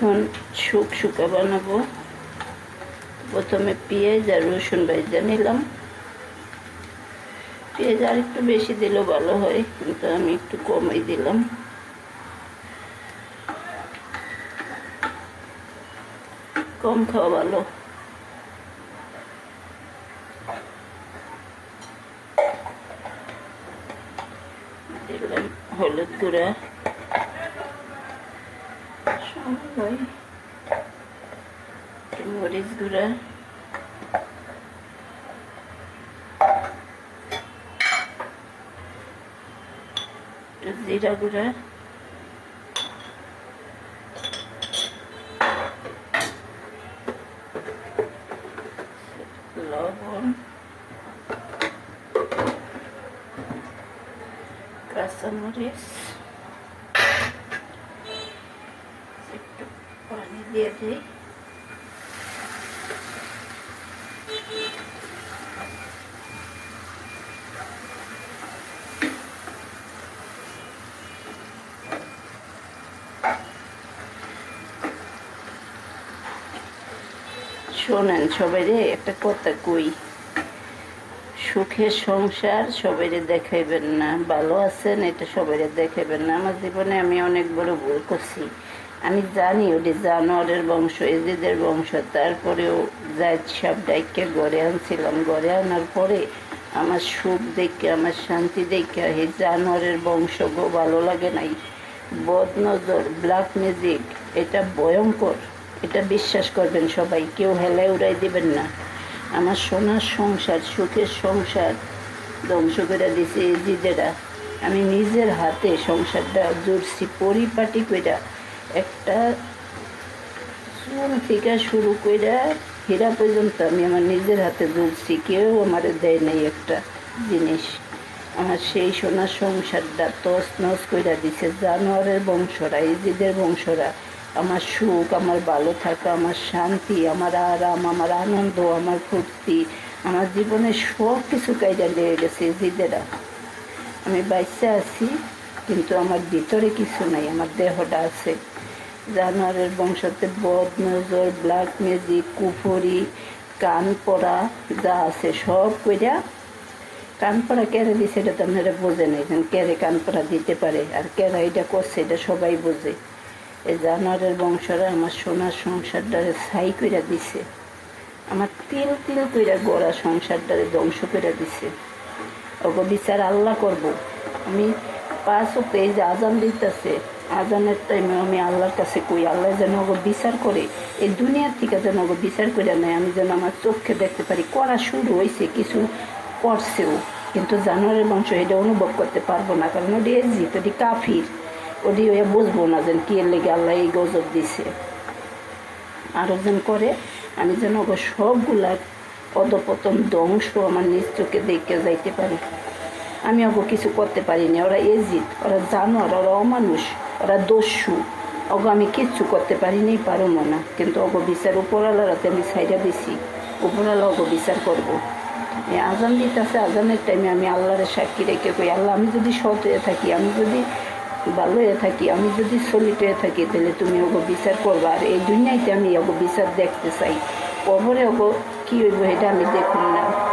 এখন শুক শুকা বানাবো। প্রথমে পেঁয়াজ আর রসুন ভাজা নিলাম। পেঁয়াজ আর একটু বেশি দিলেও ভালো হয়, কিন্তু আমি একটু কমই দিলাম। কম খাওয়া ভালো। দিলাম হলুদ গুঁড়া। মরিচ গুঁড়া জিরা গুঁড়া লবণ কাঁচামরিচ একটু পানি দিয়ে শোনেন সবাই রে একটা কথা কই, সুখের সংসার সবাইরে দেখাইবেন না, ভালো আছেন এটা সবাইরে দেখাইবেন না। আমার জীবনে আমি অনেক বড় ভুল করছি। আমি জানি ওটি জানোয়ারের বংশ, এজিদের বংশ, তারপরেও জায়দ সব ডাইকে গড়ে আনছিলাম। গড়ে আনার পরে আমার সুখ দেখে, আমার শান্তি দেখে এই জানোয়ারের বংশ গো, ভালো লাগে নাই। বদনজর ব্ল্যাক ম্যাজিক এটা ভয়ঙ্কর। এটা বিশ্বাস করবেন সবাই, কেউ হেলায় উড়াই দেবেন না। আমার সোনার সংসার, সুখের সংসার ধ্বংস করে দিছে এজিদেরা। আমি নিজের হাতে সংসারটা জুড়ছি, পরিপাটি কইরা। একটা চুল থেকে শুরু কইরা হীরা পর্যন্ত আমি আমার নিজের হাতে জুড়ছি কেউ আমার দেয় নাই একটা জিনিস। আমার সেই সোনার সংসারটা তস নস কইরা দিছে। জানোয়ারের বংশরা, ইজিদের বংশরা, আমার সুখ, আমার ভালো থাকা, আমার শান্তি, আমার আরাম, আমার আনন্দ, আমার ফুর্তি, আমার জীবনে সব কিছু কায়দা লেগে গেছে ইজিদেরা। আমি বাইসে আছি, কিন্তু আমার ভিতরে কিছু নাই, আমার দেহটা আছে। জানোয়ারের বংশতে বদ, নজর, ব্ল্যাক ম্যাজিক, কুফরি, কান পড়া যা আছে সব কইরা কান পড়া কেড়ে দিছে এটা তো আপনারা বোঝে নাই কেড়ে কান পড়া দিতে পারে আর কেরা এটা করছে এটা সবাই বোঝে। এই জানোয়ারের বংশরা আমার সোনার সংসারটারে ছাই কইরা দিছে। আমার তিল তিল কইরা গোড়া সংসারটারে ধ্বংস কইরা দিছে। ওগো বিচার আল্লাহ করব। আমি পাঁচ ওকে এই যে আজান দিতেছে আজানের টাইমে আমি আল্লাহর কাছে কই, আল্লাহ যেন ওগো বিচার করে, এই দুনিয়ার থেকে যেন ওগো বিচার করে নেয়, আমি যেন আমার চোখে দেখতে পারি। করা শুরু হয়েছে কিছু করছেও, কিন্তু জানোয়ারের বংশ এটা অনুভব করতে পারব না, কারণ ওটি এজিত ওটি কাফির। ওটি ওই বুঝব না যেন কি লেগে আল্লাহ এই গজব দিছে। আরও যেন করে, আমি যেন ওগো সবগুলার অধপতন ধ্বংস আমার নিজ চোখে দেখে যাইতে পারি। আমি ওগো কিছু করতে পারিনি। ওরা এজিত ওরা জানোয়ার, ওরা অমানুষ, ওরা দস্যু। ওগো আমি কিচ্ছু করতে পারিনি, পারব না। কিন্তু ওগো বিচার উপরালারাতে আমি সাইডা দিছি। উপরালা ওগো বিচার করব। আজান দিতেছে, আজানের টাইমে আমি আল্লাহর সাক্ষী রেখে কই, আল্লাহ, আমি যদি সৎ হয়ে থাকি, আমি যদি ভালো হয়ে থাকি, আমি যদি সলিট হয়ে থাকি, তাহলে তুমি ওগো বিচার করবা। আর এই দুনিয়াতে আমি ওগো বিচার দেখতে চাই। কবরে ওগো কী হইব, এটা আমি দেখুন না।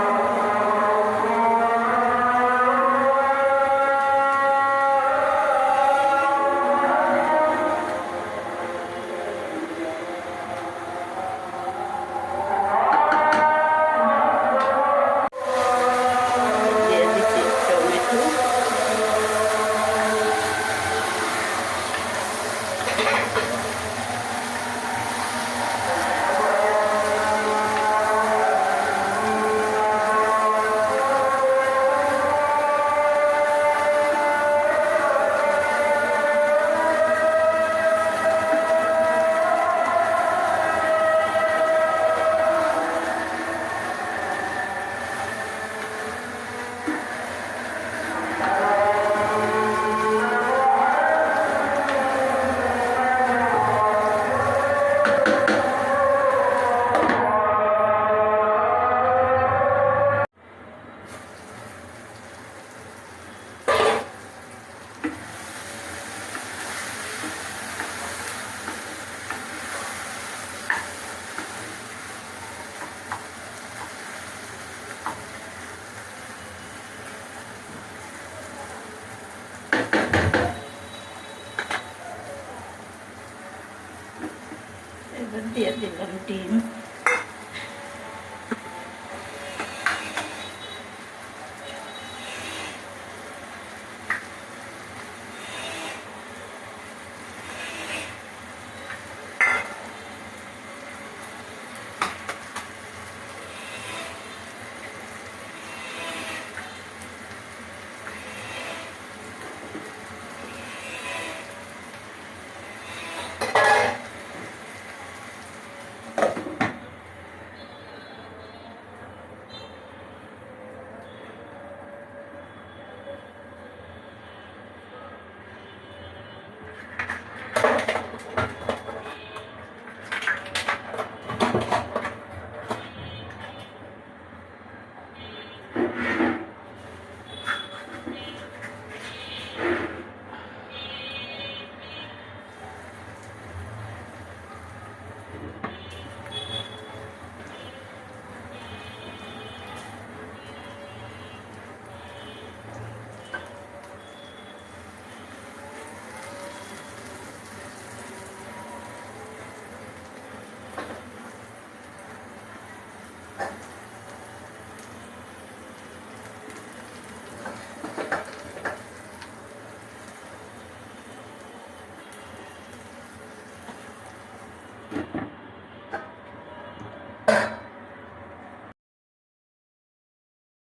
এবার দিয়ে দিলাম ডিম